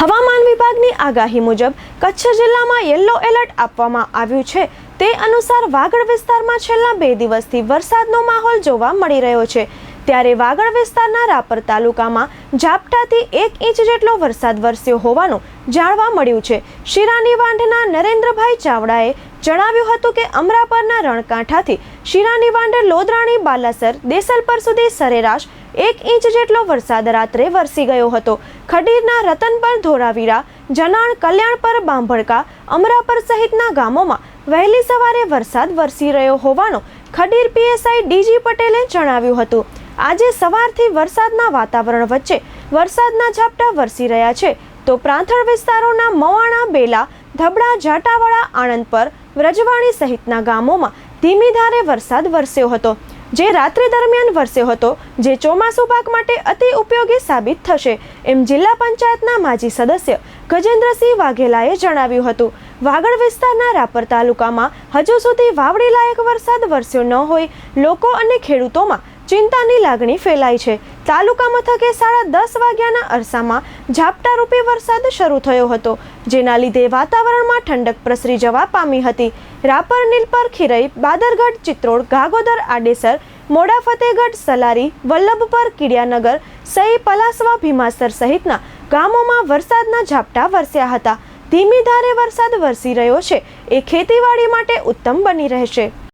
હવામાન વિભાગની આગાહી મુજબ, કચ્છ જિલ્લામાં યલો એલર્ટ આપવામાં આવ્યું છે. તે અનુસાર વાગડ વિસ્તારમાં છેલ્લા બે દિવસથી વરસાદનો માહોલ જોવા મળી રહ્યો છે. ત્યારે વાગડ વિસ્તારના રાપર તાલુકામાં ઝાપટાથી એક ઇંચ જેટલો વરસાદ વરસ્યો હોવાનું જાણવા મળ્યું છે. શિરાની વાંઢના નરેન્દ્રભાઈ ચાવડાએ જણાવ્યું હતું કે, અમરાપરના રણકાંઠાથી શિરાની વાંઢ, લોદરાણી, બાલાસર, દેસલપર સુધી સરેરાશ એક ઇંચ જેટલો વરસાદ રાત્રે વરસી ગયો હતો. ખડીરના રતનપર ધોરાવીરા, જનાણ કલ્યાણપર બાંભડકા, અમરાપર સહિતના ગામોમાં વહેલી સવારે વરસાદ વરસી રહ્યો હોવાનું ખડીર પીએસઆઈ ડીજી પટેલે જણાવ્યું હતું. આજે સવારથી વરસાદના વાતાવરણ વચ્ચે વરસાદના ઝાપટા વરસી રહ્યા છે. તો પ્રાંથળ વિસ્તારોના મવાણા, બેલા, ધબડા જાટાવાળા આણંદપર વ્રજવાણી સહિતના ગામોમાં ધીમી ધારે વરસાદ વરસ્યો હતો. જે રાત્રિ દરમિયાન વરસ્યો હતો, જે ચોમાસુ પાક માટે અતિ ઉપયોગી સાબિત થશે, એમ જિલ્લા પંચાયતના માજી સદસ્ય ગજેન્દ્રસિંહ વાઘેલાએ જણાવ્યું હતું. વાગડ વિસ્તારના રાપર તાલુકામાં હજુ સુધી વાવડી લાયક વરસાદ વરસ્યો ન હોય, લોકો અને ખેડૂતોમાં ચિંતાની લાગણી ફેલાઈ છે. તાલુકા મથકે સાડા દસ વાગ્યાના અરસામાં ઝાપટારૂપી વરસાદ શરૂ થયો હતો, જેના લીધે વાતાવરણમાં ઠંડક પ્રસરી જવા પામી હતી. રાપર, નીલપર, ખીરઈ, બાદરગઢ, ચિત્રોડ, ગાગોદર, આડેસર, મોડા ફતેહગઢ સલારી, વલ્લભપર, કિડિયાનગર સહી પલાસવા, ભીમાસર સહિતના ગામોમાં વરસાદના ઝાપટા વરસ્યા હતા. ધીમી ધારે વરસાદ વરસી રહ્યો છે. એ ખેતીવાડી માટે ઉત્તમ બની રહેશે.